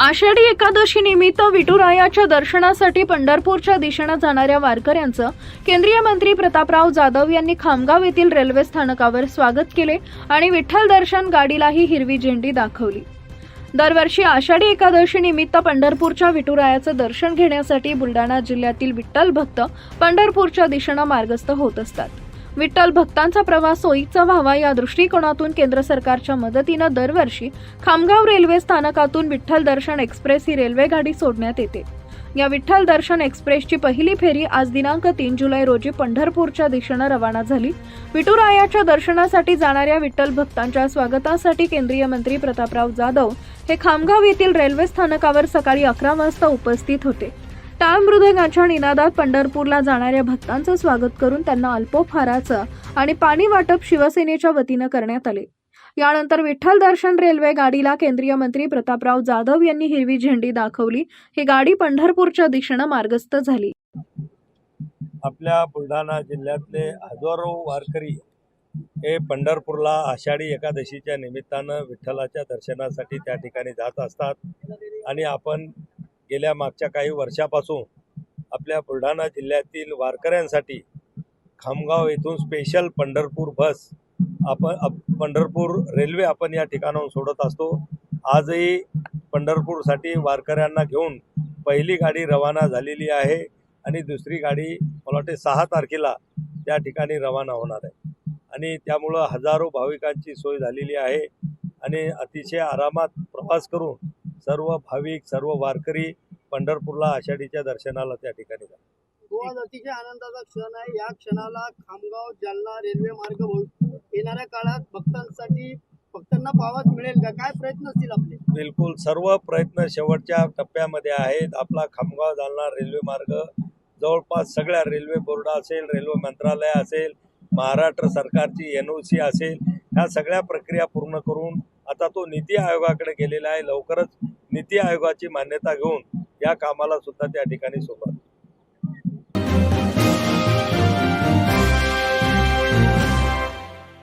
आषाढी एकादशी निमित्त विठुरायाच्या दर्शनासाठी पंढरपूरच्या दिशेनं जाणाऱ्या वारकऱ्यांचं केंद्रीय मंत्री प्रतापराव जाधव यांनी खामगाव येथील रेल्वे स्थानकावर स्वागत केले आणि विठ्ठल दर्शन गाडीलाही हिरवी झेंडी दाखवली. दरवर्षी आषाढी एकादशी निमित्त पंढरपूरच्या विठुरायाचं दर्शन घेण्यासाठी बुलढाणा जिल्ह्यातील विठ्ठल भक्त पंढरपूरच्या दिशेनं मार्गस्थ होत असतात. विठ्ठल भक्तांचा प्रवास सोयीचा व्हावा या दृष्टिकोनातून केंद्र सरकारच्या मदतीनं दरवर्षी खामगाव रेल्वे स्थानकातून विठ्ठल दर्शन एक्सप्रेस ही रेल्वे गाडी सोडण्यात येते. या विठ्ठल दर्शन एक्सप्रेसची पहिली फेरी आज दिनांक तीन जुलै रोजी पंढरपूरच्या दिशेनं रवाना झाली. विठुरायाच्या दर्शनासाठी जाणाऱ्या विठ्ठल भक्तांच्या स्वागतासाठी केंद्रीय मंत्री प्रतापराव जाधव हे खामगाव येथील रेल्वे स्थानकावर सकाळी अकरा वाजता उपस्थित होते. टाळ मृदंगाच्या निनादात पंढरपूरला जाणाऱ्या भक्तांचं स्वागत करून त्यांना अल्पोपहाराचं आणि पाणी वाटप शिवसेनेच्या वतीनं करण्यात आले. यानंतर विठ्ठल दर्शन रेल्वे गाडीला केंद्रीय मंत्री प्रतापराव जाधव यांनी हिरवी झेंडी दाखवली. ही गाडी पंढरपूरच्या दिशेनं मार्गस्थ झाली. आपल्या बुलढाणा जिल्ह्यातले हजारो वारकरी हे पंढरपूरला आषाढी एकादशीच्या निमित्तानं विठ्ठलाच्या दर्शनासाठी त्या ठिकाणी जात असतात. आणि आपण गेल्या मागच्या काही वर्षापासून आपल्या बुलढाणा जिल्ह्यातील वारकऱ्यांसाठी खामगाव येथून स्पेशल पंढरपूर बस आपण पंढरपूर रेल्वे आपण या ठिकाणाहून सोडत असतो. आजही पंढरपूरसाठी वारकऱ्यांना घेऊन पहिली गाडी रवाना झालेली आहे आणि दुसरी गाडी मला वाटते सहा तारखेला त्या ठिकाणी रवाना होणार आहे. आणि त्यामुळं हजारो भाविकांची सोय झालेली आहे आणि अतिशय आरामात प्रवास करून सर्व भाविक सर्व वारकरी पंढरपूरला आषाढीच्या दर्शनाला त्या ठिकाणी जातात. तो आज अतिशय आनंदाचा क्षण आहे. या क्षणाला खामगाव जालना रेल्वे मार्ग येणाऱ्या काळात भक्तांसाठी भक्तांना पावाच मिळेल का? काय प्रयत्न असतील आपले? बिलकुल. सर्व प्रयत्न शेवटच्या टप्प्यामध्ये आहेत. आपला खामगाव जालना रेल्वे मार्ग जवळपास सगळ्या रेल्वे बोर्ड असेल रेल्वे मंत्रालय असेल महाराष्ट्र सरकारची एन ओ सी असेल ह्या सगळ्या प्रक्रिया पूर्ण करून आता तो नीती आयोगाकडे गेलेला आहे. लवकरच नीती आयोगाची मान्यता घेऊन या कामाला सुद्धा त्या ठिकाणी सुरुवात